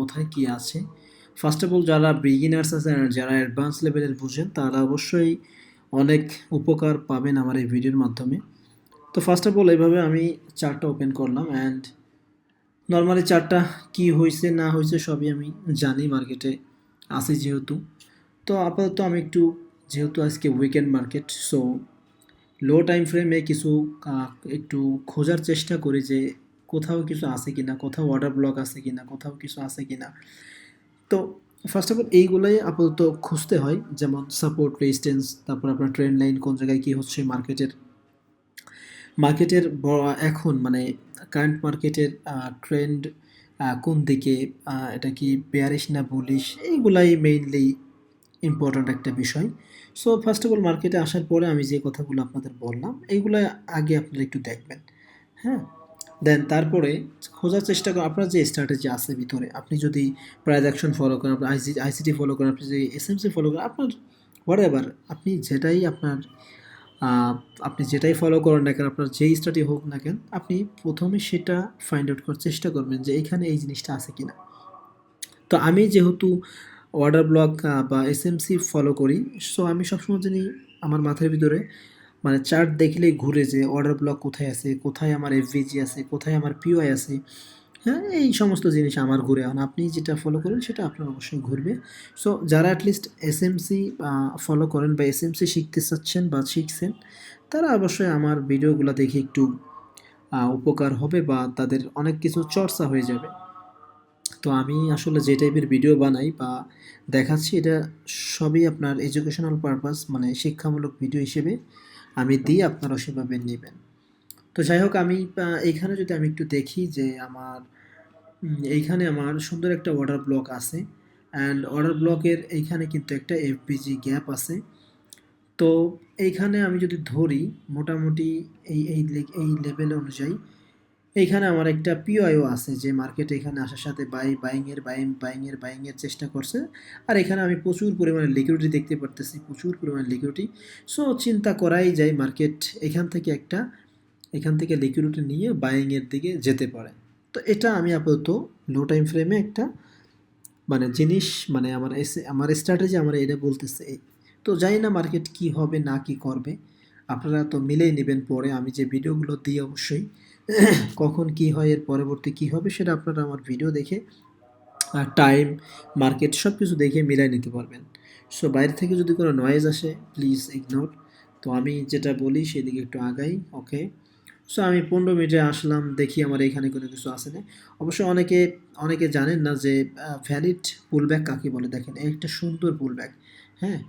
কোথায় কি আছে? ফার্স্ট অফ অল যারা বিগিনার্স আছেন যারা অ্যাডভান্স লেভেলের বুঝেন, তারা অবশ্যই অনেক উপকার পাবেন আমার এই ভিডিওর মাধ্যমে। তো ফার্স্ট অফ অল এইভাবে আমি চারটা ওপেন করলাম অ্যান্ড নর্মালি চারটা কি হয়েছে না হয়েছে সবই আমি জানি মার্কেটে আছে যেহেতু। তো আপাতত আমি একটু, যেহেতু আজকে weekend market so low time ফ্রেমে কিছু একটু খোঁজার চেষ্টা করি যে কোথাও কিছু আছে কিনা, কোথাও অর্ডার ব্লক আছে কিনা, কোথাও কিছু আছে কিনা। তো ফার্স্ট অফ অল এইগুলোই আপাতত খুঁজতে হয়, যেমন সাপোর্ট রেজিস্ট্যান্স তারপর আপনার ট্রেন্ড লাইন কোন জায়গায় কী হচ্ছে মার্কেটের মার্কেটের এখন মানে কারেন্ট মার্কেটের ট্রেন্ড কোন দিকে এটা কি বেয়ারিশ না বুলিশ এইগুলাই মেইনলি ইম্পর্ট্যান্ট একটা বিষয়। সো ফার্স্ট অফ অল মার্কেটে আসার পরে আমি যে কথাগুলো আপনাদের বললাম, এইগুলো আগে আপনারা একটু দেখবেন। হ্যাঁ? দেন তারপরে খোঁজার চেষ্টা করেন আপনার যে স্ট্র্যাটেজি আছে ভিতরে, আপনি যদি প্রাইজ অ্যাকশন ফলো করেন আপনি আইসি আইসিটি ফলো করেন, আপনি যদি এসএমসি ফলো করেন, আপনার হোয়াট এভার আপনি যেটাই আপনার আপনি যেটাই ফলো করেন না কেন, আপনার যেই স্টাডি হোক না কেন, আপনি প্রথমে সেটা ফাইন্ড আউট করার চেষ্টা করবেন যে এইখানে এই জিনিসটা আছে কি না তো আমি যেহেতু অর্ডার ব্লক বা এসএমসি ফলো করি সো আমি সবসময় জানি আমার মাথার ভিতরে মানে চার্ট দেখলেই ঘুরে যে অর্ডার ব্লক কোথায় আছে, কোথায় আমার এফভিজি আছে, কোথায় আমার পিওআই আছে হ্যাঁ এই সমস্ত জিনিস আমার ঘুরে আন। আপনি যেটা ফলো করেন সেটা আপনার অবশ্যই ঘুরবে। সো যারা অ্যাটলিস্ট এসএমসি ফলো করেন বা এসএমসি শিখতে চাচ্ছেন বা শিখছেন, তারা অবশ্যই আমার ভিডিওগুলো দেখে একটু উপকার হবে বা তাদের অনেক কিছু চর্চা হয়ে যাবে। তো আমি আসলে যে টাইপের ভিডিও বানাই বা দেখাচ্ছি, এটা সবই আপনার এডুকেশনাল পারপাস মানে শিক্ষামূলক ভিডিও হিসেবে আমি দিই আপনারা সেভাবে নেবেন। তো যাই হোক আমি এইখানে যদি আমি একটু দেখি যে আমার এইখানে আমার সুন্দর একটা অর্ডার ব্লক আছে। অ্যান্ড অর্ডার ব্লকের এইখানে কিন্তু একটা এফপিজি গ্যাপ আছে। তো এইখানে আমি যদি ধরি, মোটামুটি এই এই এই লেভেল অনুযায়ী এইখানে আমার একটা পিওআইও আছে যে মার্কেটে এখানে আসার সাথে বাই বাইংয়ের বাইং বাইংয়ের বাইংয়ের চেষ্টা করছে। আর এখানে আমি প্রচুর পরিমাণে লিকুইডিটি দেখতে পারতেছি, প্রচুর পরিমাণে লিকুইডিটি সো চিন্তা করাই যায় মার্কেট এখান থেকে একটা, এখান থেকে লিকুইডিটি নিয়ে বাইংয়ের দিকে যেতে পারে। তো এটা আমি আপাতত লো টাইম ফ্রেমে একটা মানে জিনিস মানে আমার আমার স্ট্র্যাটেজি আমার এটা বলতেছে। তো জানি না মার্কেট কি হবে, না কি করবে। আপনারা তো মিলেই নেবেন পরে। আমি যে ভিডিওগুলো দিই অবশ্যই, কখন কি হয়, এর পরবর্তী কি হবে, সেটা আপনারা আমার ভিডিও দেখে টাইম মার্কেট সব কিছু দেখে মিলাই নিতে পারবেন। সো বাইরে থেকে যদি কোনো নয়েজ আসে প্লিজ ইগনোর তো আমি যেটা বলি, সেদিকে একটু আগাই ওকে সো আমি পনেরো মিনিটে আসলাম, দেখি আমার এখানে কোনো কিছু আসে না অবশ্য অনেকে অনেকে জানেন না যে ভ্যালিড পুলব্যাক কাকে বলে? দেখেন, একটা সুন্দর পুলব্যাক হ্যাঁ?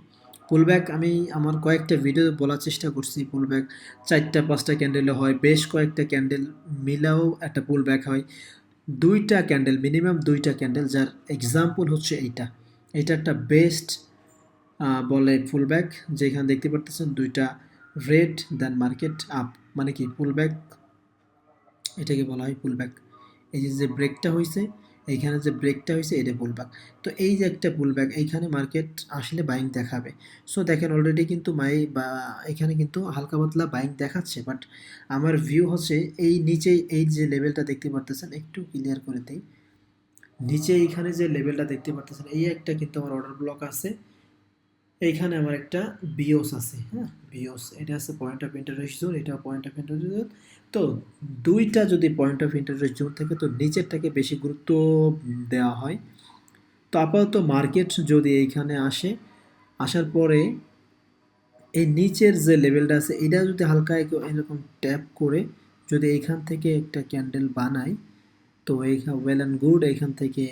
পুলব্যাক আমি আমার কয়েকটা ভিডিও বলার চেষ্টা করছি পুলব্যাক চারটা, পাঁচটা ক্যান্ডেলে হয়, বেশ কয়েকটা ক্যান্ডেল মিলাও একটা পুলব্যাক হয়। দুইটা ক্যান্ডেল মিনিমাম দুইটা ক্যান্ডেল যার এক্সাম্পল হচ্ছে এইটা। এটা একটা বেস্ট বলে ফুলব্যাক যেখানে দেখতে পারতেছেন দুইটা রেড দেন মার্কেট আপ মানে কি পুলব্যাক এটাকে বলা হয় পুলব্যাক এই যে যে ব্রেকটা হয়েছে এইখানে যে ব্রেকটা হয়েছে, এটা পুলব্যাক তো এই যে একটা পুলব্যাক এইখানে মার্কেট আসলে বাইং দেখাবে। সো দেখেন অলরেডি কিন্তু মাই বা এখানে কিন্তু হালকা পাতলা বাইং দেখাচ্ছে বাট আমার ভিউ হচ্ছে এই নিচেই, এই যে লেভেলটা দেখতে পারতেছেন, একটু ক্লিয়ার করে দিই। নিচে এইখানে যে লেভেলটা দেখতে পারতেছেন, এই একটা কিন্তু আমার অর্ডার ব্লক আছে। এইখানে আমার একটা বিওস আছে হ্যাঁ? বিওস এটা আছে পয়েন্ট অফ ইন্টারেস্ট জোন এটা পয়েন্ট অফ ইন্টারেস্ট জোন তো দুইটা যদি পয়েন্ট অফ ইন্টারেস্ট জোন থেকে, তো নিচেরটাকে বেশি গুরুত্ব দেওয়া হয়। তো আপাতত মার্কেট যদি এইখানে আসে, আসার পরে এই নিচের যে লেভেলটা আছে, এটা যদি হালকা এরকম ট্যাপ করে যদি এইখান থেকে একটা ক্যান্ডেল বানাই, তো এইখান ওয়েল অ্যান্ড গুড এইখান থেকে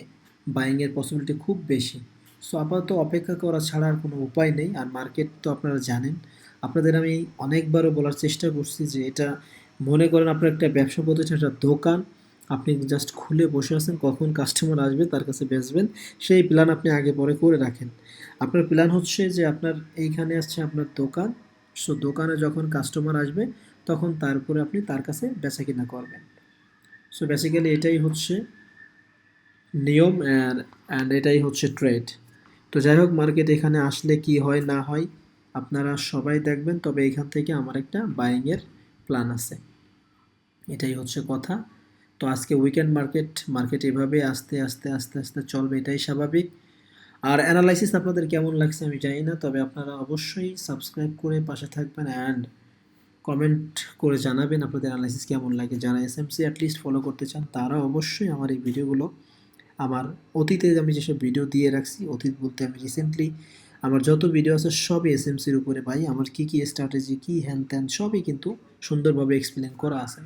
বাইংয়ের পসিবিলিটি খুব বেশি। সো আপাতত অপেক্ষা করা ছাড়া আর কোনো উপায় নেই। আর মার্কেট তো আপনারা জানেন। আপনাদের আমি অনেকবারও বলার চেষ্টা করছি যে এটা মনে করেন আপনার একটা ব্যবসা প্রতিষ্ঠান, একটা দোকান, আপনি জাস্ট খুলে বসে আছেন, কখন কাস্টমার আসবে তার কাছে বেচবেন, সেই প্ল্যান আপনি আগে পরে করে রাখেন। আপনার প্ল্যান হচ্ছে যে আপনার এইখানে আসছে আপনার দোকান সো দোকানে যখন কাস্টমার আসবে, তখন তারপরে আপনি তার কাছে বেচা কিনা করবেন। সো বেসিক্যালি এটাই হচ্ছে নিয়ম অ্যান্ড এটাই হচ্ছে ট্রেড তো যাই হোক মার্কেট এখানে আসলে কি হয় না হয়, আপনারা সবাই দেখবেন, তবে এখান থেকে আমার একটা বাইংয়ের প্ল্যান আছে। এটাই হচ্ছে কথা। তো আজকে উইকেন্ড মার্কেট মার্কেট এভাবে আস্তে আস্তে আস্তে আস্তে চলবে, এটাই স্বাভাবিক। আর অ্যানালাইসিস আপনাদের কেমন লাগছে আমি জানি না, তবে আপনারা অবশ্যই সাবস্ক্রাইব করে পাশে থাকবেন অ্যান্ড কমেন্ট করে জানাবেন আপনাদের অ্যানালাইসিস কেমন লাগে। যারা এসএমসি অ্যাটলিস্ট ফলো করতে চান, তারা অবশ্যই আমার এই ভিডিওগুলো, আমার অতীতে আমি যেসব ভিডিও দিয়ে রাখছি, অতীত বলতে আমি রিসেন্টলি আমার যত ভিডিও আছে সবই এসএমসির উপরে পাই। আমার কী কী স্ট্র্যাটেজি কী হ্যান ত্যান সবই কিন্তু সুন্দরভাবে এক্সপ্লেন করা আছে।